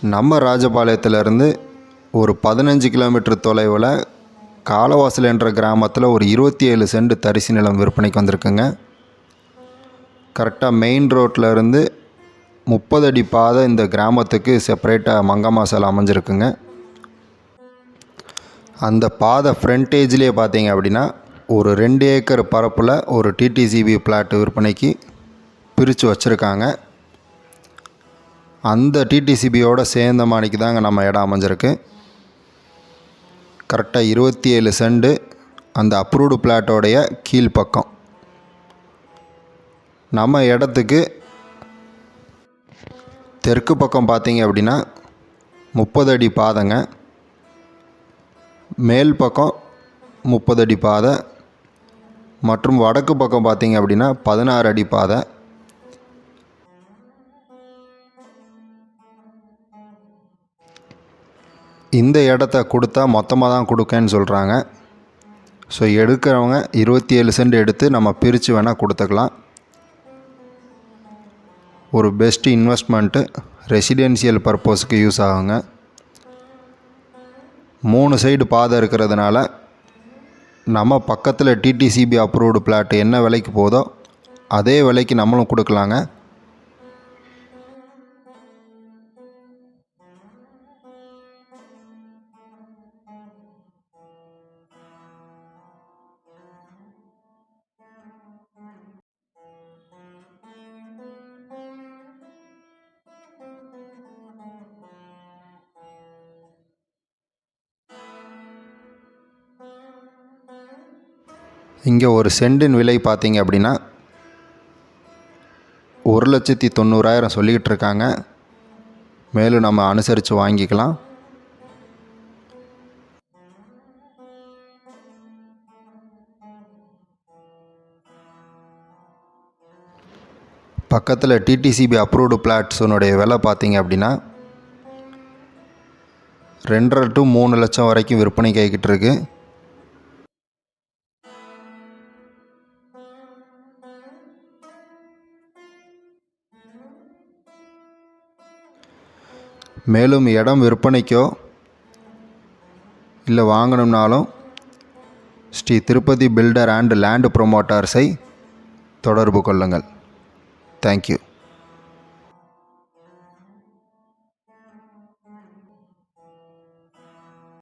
நம்ம ராஜபாளையத்திலேருந்து ஒரு பதினஞ்சு கிலோமீட்டர் தொலைவில் காலவாசல் என்ற கிராமத்தில் ஒரு இருபத்தி ஏழு சென்ட் தரிசு நிலம் விற்பனைக்கு வந்திருக்குங்க. கரெக்டாக மெயின் ரோட்டில் இருந்து முப்பது அடி பாதை இந்த கிராமத்துக்கு செப்பரேட்டாக மங்கம்மாசால் அமைஞ்சிருக்குங்க. அந்த பாதை ஃப்ரண்டேஜ்லேயே பார்த்தீங்க அப்படின்னா ஒரு ரெண்டு ஏக்கர் பரப்பில் ஒரு டிடிசிபி பிளாட் விற்பனைக்கு பிரித்து வச்சுருக்காங்க. அந்த டிடிசிபியோட சேர்ந்த மாணிக்கு தாங்க நம்ம இடம் அமைஞ்சிருக்கு. கரெக்டாக இருபத்தி ஏழு செண்டு அந்த அப்ரூவ்டு பிளாட்டோடைய கீழ்ப்பக்கம். நம்ம இடத்துக்கு தெற்கு பக்கம் பார்த்தீங்க அப்படின்னா முப்பது அடி பாதைங்க. மேல் பக்கம் முப்பது அடி பாதை. மற்றும் வடக்கு பக்கம் பார்த்தீங்க அப்படின்னா பதினாறு அடி பாதை. இந்த இடத்த கொடுத்தா மொத்தமாக தான் கொடுக்கேன்னு சொல்கிறாங்க. ஸோ எடுக்கிறவங்க இருபத்தி ஏழு சென்ட் எடுத்து நம்ம பிரித்து வேணால் கொடுத்துக்கலாம். ஒரு பெஸ்ட் இன்வெஸ்ட்மெண்ட்டு ரெசிடென்சியல் பர்பஸ்க்கு யூஸ் ஆகுங்க. மூணு சைடு பாதை இருக்கிறதுனால நம்ம பக்கத்தில் டிடிசிபி அப்ரூவ்டு பிளாட் என்ன விலைக்கு போதோ அதே விலைக்கு நம்மளும் கொடுக்கலாங்க. இங்கே ஒரு சென்டின் விலை பார்த்தீங்க அப்படின்னா ஒரு லட்சத்தி தொண்ணூறாயிரம் சொல்லிக்கிட்டு இருக்காங்க. மேலும் நம்ம அனுசரித்து வாங்கிக்கலாம். பக்கத்தில் டிடிசிபி அப்ரூவ்டு பிளாட்ஸுனுடைய விலை பார்த்தீங்க அப்படின்னா ரெண்டரை டு மூணு லட்சம் வரைக்கும் விற்பனை கைக்கிட்டு இருக்குது மேலும் இடம் விற்பனைக்கோ இல்லை வாங்கணும்னாலும் Shri Tirupati builder and land ப்ரொமோட்டர்ஸை தொடர்பு கொள்ளுங்கள். Thank you